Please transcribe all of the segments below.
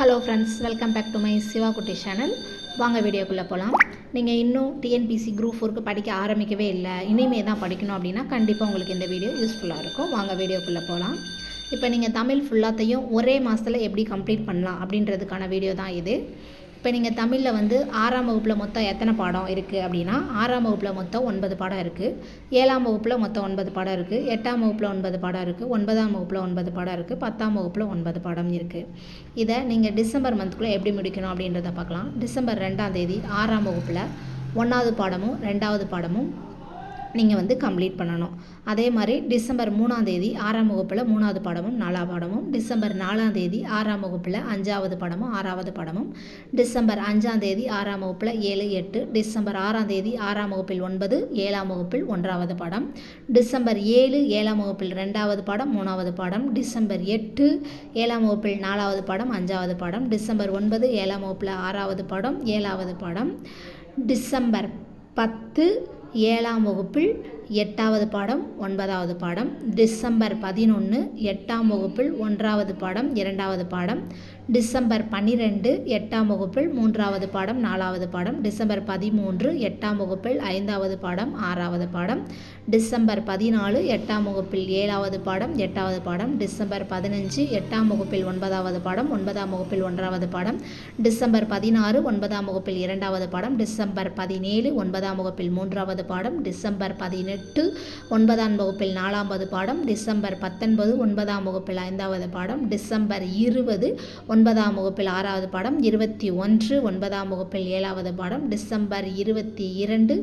Hello friends welcome back to my Siva Kutty channel வாங்க வீடியோக்குள்ளே போகலாம் நீங்கள் இன்னும் டிஎன்பிசி குரூப் ஃபோருக்கு படிக்க ஆரம்பிக்கவே இல்லை. இனிமே தான் படிக்கணும் அப்படின்னா கண்டிப்பாக உங்களுக்கு இந்த வீடியோ யூஸ்ஃபுல்லாக இருக்கும். வாங்க வீடியோக்குள்ளே போகலாம் இப்போ நீங்கள் தமிழ் ஃபுல்லாத்தையும் ஒரே மாதத்தில் எப்படி கம்ப்ளீட் பண்ணலாம் அப்படின்றதுக்கான வீடியோ தான் இது. இப்போ நீங்கள் தமிழில் வந்து ஆறாம் வகுப்பில் மொத்தம் எத்தனை பாடம் இருக்குது அப்படின்னா ஆறாம் வகுப்பில் மொத்தம் ஒன்பது பாடம் இருக்குது ஏழாம் வகுப்பில் மொத்தம் ஒன்பது பாடம் இருக்குது எட்டாம் வகுப்பில் ஒன்பது பாடம் இருக்குது ஒன்பதாம் வகுப்பில் ஒன்பது பாடம் இருக்குது பத்தாம் வகுப்பில் ஒன்பது பாடம் இருக்குது. இதை நீங்கள் டிசம்பர் மந்த்துக்குள்ளே எப்படி முடிக்கணும் அப்படின்றத பார்க்கலாம். டிசம்பர் ரெண்டாம் தேதி ஆறாம் வகுப்பில் ஒன்றாவது பாடமும் ரெண்டாவது பாடமும் நீங்கள் வந்து கம்ப்ளீட் பண்ணணும். அதே மாதிரி டிசம்பர் மூணாம் தேதி ஆறாம் வகுப்பில் மூணாவது பாடமும் நாலாம் பாடமும். டிசம்பர் நாலாம் தேதி ஆறாம் வகுப்பில் அஞ்சாவது பாடமும் ஆறாவது பாடமும். டிசம்பர் அஞ்சாம் தேதி ஆறாம் வகுப்பில் ஏழு எட்டு. டிசம்பர் ஆறாம் தேதி ஆறாம் வகுப்பில் ஒன்பது ஏழாம் வகுப்பில் ஒன்றாவது பாடம். டிசம்பர் ஏழு ஏழாம் வகுப்பில் ரெண்டாவது பாடம் மூணாவது பாடம். டிசம்பர் எட்டு ஏழாம் வகுப்பில் நாலாவது பாடம் அஞ்சாவது பாடம். டிசம்பர் ஒன்பது ஏழாம் வகுப்பில் ஆறாவது பாடம் ஏழாவது பாடம். டிசம்பர் பத்து ஏழாம் வகுப்பில் எட்டாவது பாடம் ஒன்பதாவது பாடம். டிசம்பர் பதினொன்று எட்டாம் வகுப்பில் ஒன்றாவது பாடம் இரண்டாவது பாடம். டிசம்பர் பன்னிரெண்டு எட்டாம் வகுப்பில் மூன்றாவது பாடம் நாலாவது பாடம். டிசம்பர் பதிமூன்று எட்டாம் வகுப்பில் ஐந்தாவது பாடம் ஆறாவது பாடம். டிசம்பர் பதினாலு எட்டாம் வகுப்பில் ஏழாவது பாடம் எட்டாவது பாடம். டிசம்பர் பதினஞ்சு எட்டாம் வகுப்பில் ஒன்பதாவது பாடம் ஒன்பதாம் வகுப்பில் ஒன்றாவது பாடம். டிசம்பர் பதினாறு ஒன்பதாம் வகுப்பில் இரண்டாவது பாடம். டிசம்பர் பதினேழு ஒன்பதாம் வகுப்பில் மூன்றாவது பாடம். டிசம்பர் பதினெட்டு எட்டு ஒன்பதாம் வகுப்பில் நாலாவது பாடம் டிசம்பர் பத்தொன்பது ஒன்பதாம் வகுப்பில் ஐந்தாவது பாடம் டிசம்பர் இருபது ஒன்பதாம் வகுப்பில் ஆறாவது பாடம் இருபத்தி ஒன்று ஒன்பதாம் வகுப்பில் ஏழாவது பாடம் டிசம்பர் இருபத்தி இரண்டு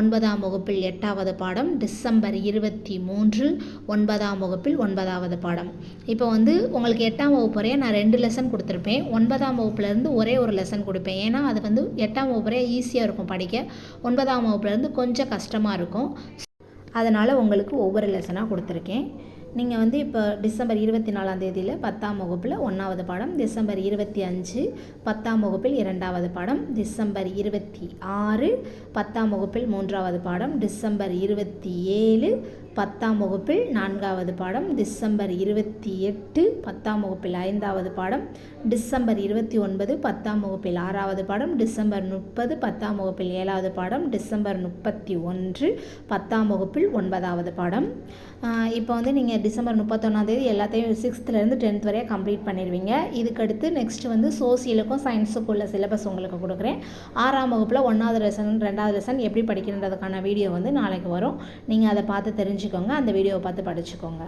ஒன்பதாம் வகுப்பில் எட்டாவது பாடம் டிசம்பர் இருபத்தி மூன்று ஒன்பதாம் வகுப்பில் ஒன்பதாவது பாடம். இப்போ வந்து உங்களுக்கு எட்டாம் வகுப்பு வரைய நான் ரெண்டு லெசன் கொடுத்துருப்பேன். ஒன்பதாம் வகுப்புலேருந்து ஒரே ஒரு லெசன் கொடுப்பேன். ஏன்னா அது வந்து எட்டாம் வகுப்பு வரைய ஈஸியாக இருக்கும் படிக்க. ஒன்பதாம் வகுப்புலேருந்து கொஞ்சம் கஷ்டமாக இருக்கும். அதனால் உங்களுக்கு ஒவ்வொரு லெசனாக கொடுத்துருக்கேன். நீங்கள் வந்து இப்போ டிசம்பர் இருபத்தி நாலாம் தேதியில் பத்தாம் வகுப்பில் ஒன்றாவது பாடம் டிசம்பர் இருபத்தி அஞ்சு பத்தாம் வகுப்பில் இரண்டாவது பாடம் டிசம்பர் இருபத்தி ஆறு பத்தாம் வகுப்பில் மூன்றாவது பாடம் டிசம்பர் இருபத்தி ஏழு பத்தாம் வகுப்பில் நான்காவது பாடம் டிசம்பர் இருபத்தி எட்டு பத்தாம் வகுப்பில் ஐந்தாவது பாடம் டிசம்பர் இருபத்தி ஒன்பது பத்தாம் வகுப்பில் ஆறாவது பாடம் டிசம்பர் முப்பது பத்தாம் வகுப்பில் ஏழாவது பாடம் டிசம்பர் முப்பத்தி ஒன்று பத்தாம் வகுப்பில் ஒன்பதாவது பாடம். இப்போ வந்து நீங்கள் டிசம்பர் முப்பத்தொன்னாந்தேதி எல்லாத்தையும் சிக்ஸ்த்துலேருந்து டென்த் வரையும் கம்ப்ளீட் பண்ணிடுவீங்க. இதுக்கடுத்து நெக்ஸ்ட் வந்து சோசியலுக்கும் சயின்ஸுக்கும் உள்ள சிலபஸ் உங்களுக்கு கொடுக்குறேன். ஆறாம் வகுப்பில் ஒன்றாவது லெசன் ரெண்டாவது லெசன் எப்படி படிக்கிறதுக்கான வீடியோ வந்து நாளைக்கு வரும். நீங்கள் அதை பார்த்து தெரிஞ்சுக்கோங்க. அந்த வீடியோவை பார்த்து படிச்சுக்கோங்க.